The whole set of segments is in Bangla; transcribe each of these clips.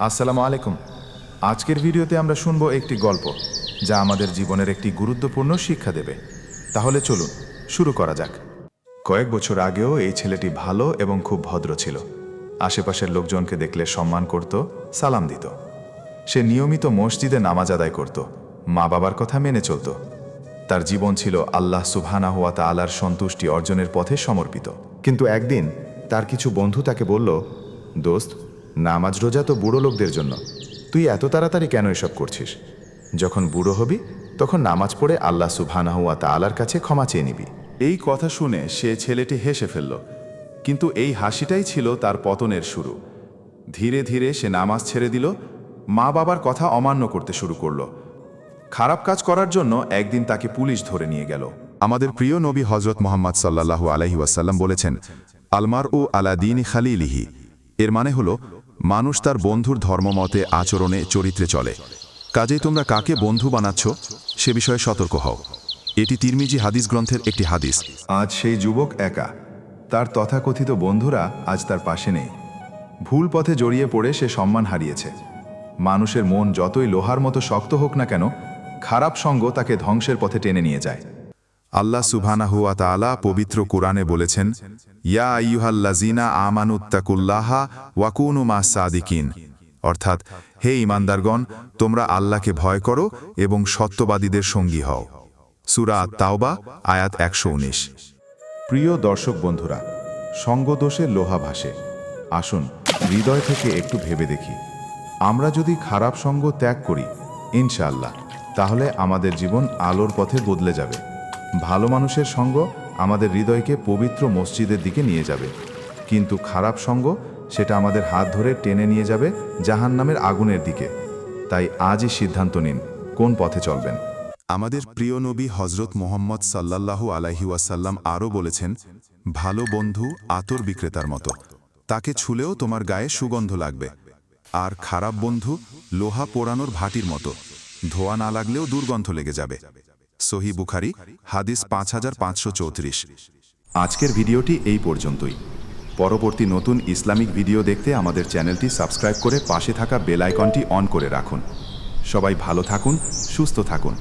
আসসালামু আলাইকুম। আজকের ভিডিওতে আমরা শুনব একটি গল্প, যা আমাদের জীবনের একটি গুরুত্বপূর্ণ শিক্ষা দেবে। তাহলে চলুন, শুরু করা যাক। কয়েক বছর আগেও এই ছেলেটি ভালো এবং খুব ভদ্র ছিল। আশেপাশের লোকজনকে দেখলে সম্মান করত, সালাম দিত। সে নিয়মিত মসজিদে নামাজ আদায় করত মা বাবার কথা মেনে চলত। তার জীবন ছিল আল্লাহ সুবহানা হুয়া তালার সন্তুষ্টি অর্জনের পথে সমর্পিত। কিন্তু একদিন তার কিছু বন্ধু তাকে বলল, দোস্ত নামাজ রোজা তো বুড়ো লোকদের জন্য। তুই এত তাড়াতাড়ি কেন এসব করছিস? যখন বুড়ো হবি তখন নামাজ পড়ে আল্লাহ সুবহানা হুয়া তালার কাছে ক্ষমা চেয়ে নিবি। এই কথা শুনে সে ছেলেটি হেসে ফেলল। কিন্তু এই হাসিটাই ছিল তার পতনের শুরু। ধীরে ধীরে সে নামাজ ছেড়ে দিল মা বাবার কথা অমান্য করতে শুরু করল। খারাপ কাজ করার জন্য একদিন তাকে পুলিশ ধরে নিয়ে গেল। আমাদের প্রিয় নবী হজরত মোহাম্মদ সাল্লাল্লাহু আলাইহি ওয়াসাল্লাম বলেছেন আলমার ও আলাদিন খালিলিহি। এর মানে হলো মানুষ তার বন্ধুর ধর্মমতে, আচরণে, চরিত্রে চলে। কাজেই তোমরা কাকে বন্ধু বানাচ্ছ, সে বিষয়ে সতর্ক হও। এটি তিরমিজি হাদিস গ্রন্থের একটি হাদিস। আজ সেই যুবক একা। তার তথাকথিত বন্ধুরা আজ তার পাশে নেই। ভুল পথে জড়িয়ে পড়ে সে সম্মান হারিয়েছে। মানুষের মন যতই লোহার মতো শক্ত হোক না কেন, খারাপ সঙ্গ তাকে ধ্বংসের পথে টেনে নিয়ে যায়। আল্লাহ সুবহানাহু ওয়া তাআলা পবিত্র কোরআনে বলেছেন, ইয়া আইয়ুহাল্লাযিনা আমানুত্তাকুল্লাহা ওয়াকুনু মা সাদিকিন। অর্থাৎ, হে ইমানদারগণ তোমরা আল্লাহকে ভয় করো এবং সত্যবাদীদের সঙ্গী হও। সূরা আত-তাওবা, আয়াত একশো উনিশ। প্রিয় দর্শক বন্ধুরা, সঙ্গদোষে লোহা ভাসে। আসুন, হৃদয় থেকে একটু ভেবে দেখি। আমরা যদি খারাপ সঙ্গ ত্যাগ করি, ইনশাআল্লাহ, তাহলে আমাদের জীবন আলোর পথে বদলে যাবে। ভালো মানুষের সঙ্গ আমাদের হৃদয়কে পবিত্র মসজিদের দিকে নিয়ে যাবে। কিন্তু খারাপ সঙ্গ সেটা আমাদের হাত ধরে টেনে নিয়ে যাবে জাহান নামের আগুনের দিকে। তাই আজই সিদ্ধান্ত নিন, কোন পথে চলবেন। আমাদের প্রিয় নবী হজরত মোহাম্মদ সাল্লাল্লাহু আলাইহি ওয়াসাল্লাম আরও বলেছেন, ভালো বন্ধু আতর বিক্রেতার মতো। তাকে ছুলেও তোমার গায়ে সুগন্ধ লাগবে। আর খারাপ বন্ধু লোহা পোড়ানোর ভাটির মতো। ধোয়া না লাগলেও দুর্গন্ধ লেগে যাবে। সহি বুখারি হাদিস পাঁচ হাজার পাঁচশো চৌত্রিশ। আজকের ভিডিওটি এই পর্যন্তই। পরবর্তী নতুন ইসলামিক ভিডিও দেখতে আমাদের চ্যানেলটি সাবস্ক্রাইব করে পাশে থাকা বেল আইকনটি অন করে রাখুন। সবাই ভালো থাকুন সুস্থ থাকুন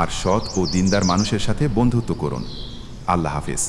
আর সৎ ও দিনদার মানুষের সাথে বন্ধুত্ব করুন। আল্লাহ হাফিজ।